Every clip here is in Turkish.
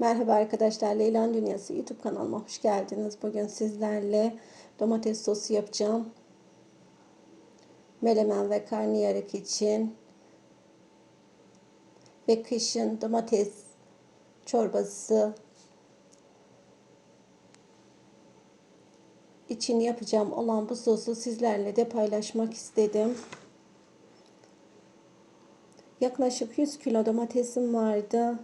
Merhaba arkadaşlar, Leylan Dünyası YouTube kanalıma hoş geldiniz. Bugün sizlerle domates sosu yapacağım. Melemen ve karnıyarık için ve kışın domates çorbası için yapacağım olan bu sosu sizlerle de paylaşmak istedim. Yaklaşık 100 kilo domatesim vardı.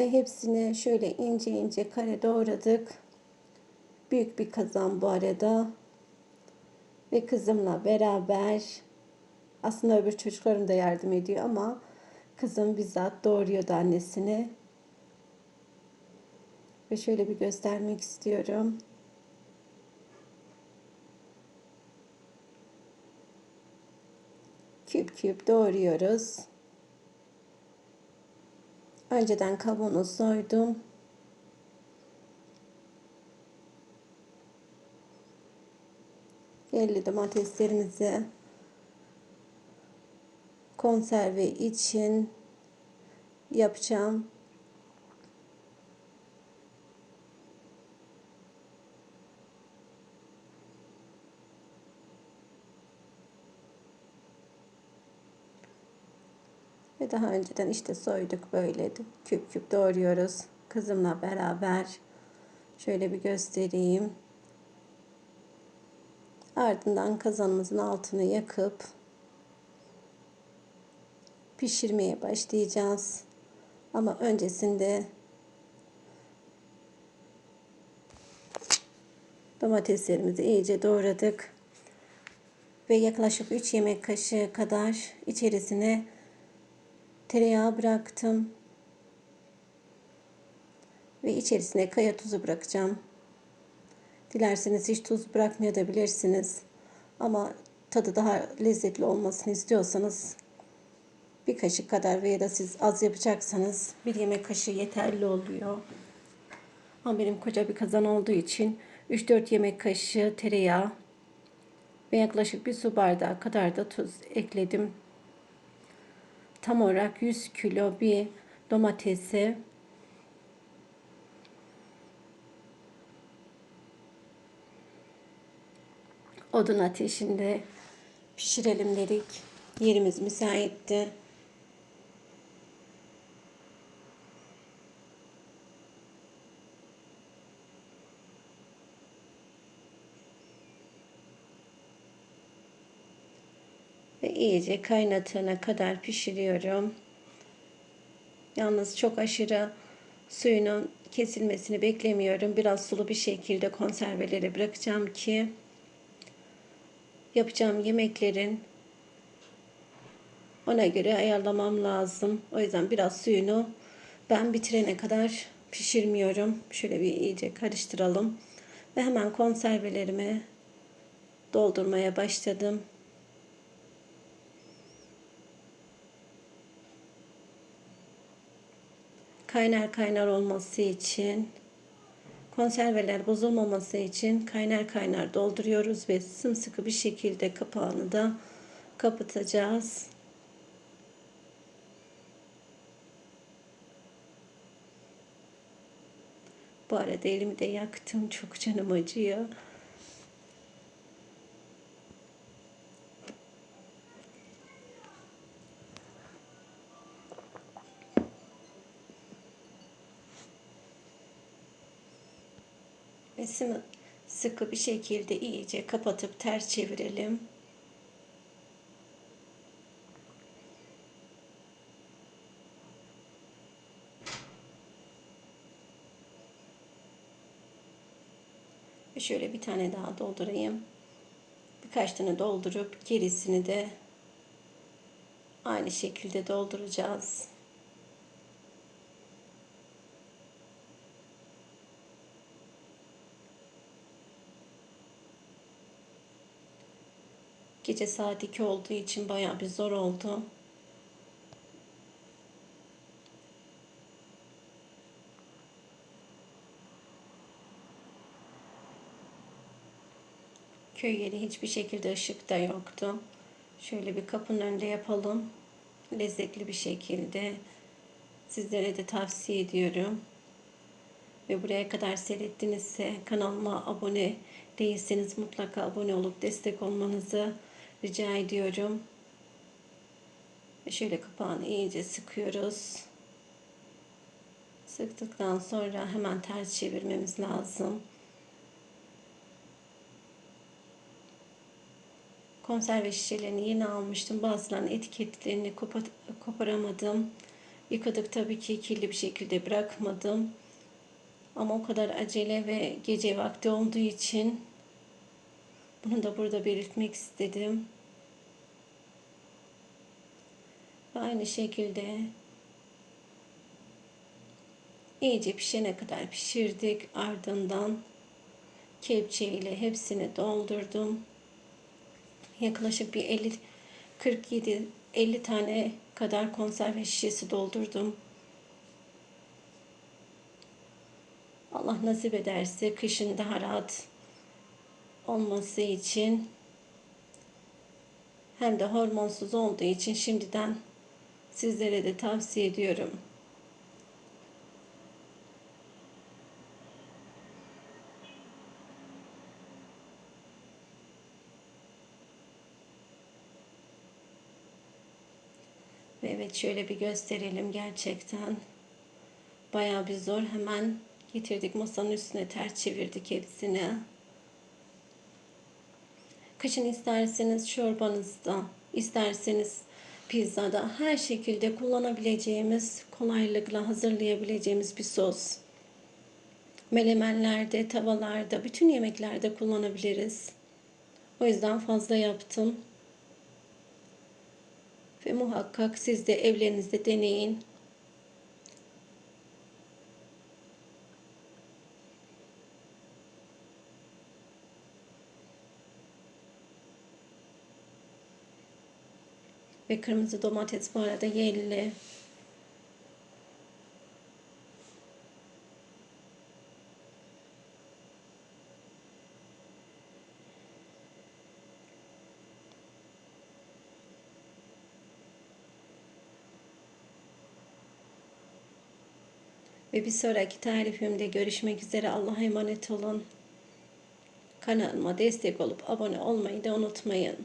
Ve hepsini şöyle ince ince kare doğradık. Büyük bir kazan bu arada. Ve kızımla beraber aslında öbür çocuklarım da yardım ediyor ama kızım bizzat doğuruyordu annesini. Ve şöyle bir göstermek istiyorum. Küp küp doğruyoruz. Önceden kabuğunu soydum. Yerli domateslerimizi konserve için yapacağım. Ve daha önceden işte soyduk böyle küp küp doğruyoruz. Kızımla beraber şöyle bir göstereyim. Ardından kazanımızın altını yakıp pişirmeye başlayacağız. Ama öncesinde domateslerimizi iyice doğradık. Ve yaklaşık 3 yemek kaşığı kadar içerisine tereyağı bıraktım. Ve içerisine kaya tuzu bırakacağım. Dilerseniz hiç tuz bırakmayabilirsiniz. Ama tadı daha lezzetli olmasını istiyorsanız bir kaşık kadar veya da siz az yapacaksanız bir yemek kaşığı yeterli oluyor. Ama benim koca bir kazan olduğu için 3-4 yemek kaşığı tereyağı ve yaklaşık bir su bardağı kadar da tuz ekledim tam olarak 100 kilo bir domatesi odun ateşinde pişirelim dedik. Yerimiz müsaitti. İyice kaynatana kadar pişiriyorum. Yalnız çok aşırı suyunun kesilmesini beklemiyorum. Biraz sulu bir şekilde konserveleri bırakacağım ki yapacağım yemeklerin ona göre ayarlamam lazım. O yüzden biraz suyunu ben bitirene kadar pişirmiyorum. Şöyle bir iyice karıştıralım. Ve hemen konservelerimi doldurmaya başladım. Kaynar kaynar olması için konserveler bozulmaması için kaynar kaynar dolduruyoruz ve sımsıkı bir şekilde kapağını da kapatacağız. Bu arada elimi de yaktım. Çok canım acıyor. Ve sıkı bir şekilde iyice kapatıp ters çevirelim. Ve şöyle bir tane daha doldurayım. Birkaç tane doldurup gerisini de aynı şekilde dolduracağız. Gece saat 2 olduğu için bayağı bir zor oldu. Köy yeri hiçbir şekilde ışık da yoktu. Şöyle bir kapının önünde yapalım. Lezzetli bir şekilde Sizlere de tavsiye ediyorum. Ve buraya kadar seyrettinizse kanalıma abone değilseniz mutlaka abone olup destek olmanızı rica ediyorum. Şöyle kapağını iyice sıkıyoruz. Sıktıktan sonra hemen ters çevirmemiz lazım. Konserve şişelerini yeni almıştım. Bazılarının etiketlerini koparamadım. Yıkadık tabii ki kirli bir şekilde bırakmadım. Ama o kadar acele ve gece vakti olduğu için bunu da burada belirtmek istedim. Aynı şekilde iyice pişene kadar pişirdik. Ardından kepçe ile hepsini doldurdum. Yaklaşık bir 50 47 50 tane kadar konserve şişesi doldurdum. Allah nasip ederse kışın daha rahat olması için hem de hormonsuz olduğu için şimdiden sizlere de tavsiye ediyorum. Ve evet şöyle bir gösterelim gerçekten. Bayağı bir zor. Hemen getirdik masanın üstüne ters çevirdik hepsini. Kışın isterseniz çorbanızda, isterseniz pizzada her şekilde kullanabileceğimiz, kolaylıkla hazırlayabileceğimiz bir sos. Melemenlerde, tavalarda, bütün yemeklerde kullanabiliriz. O yüzden fazla yaptım. Ve muhakkak siz de evlerinizde deneyin. Ve kırmızı domates bu arada yerli. Ve bir sonraki tarifimde görüşmek üzere. Allah'a emanet olun. Kanalıma destek olup abone olmayı da unutmayın.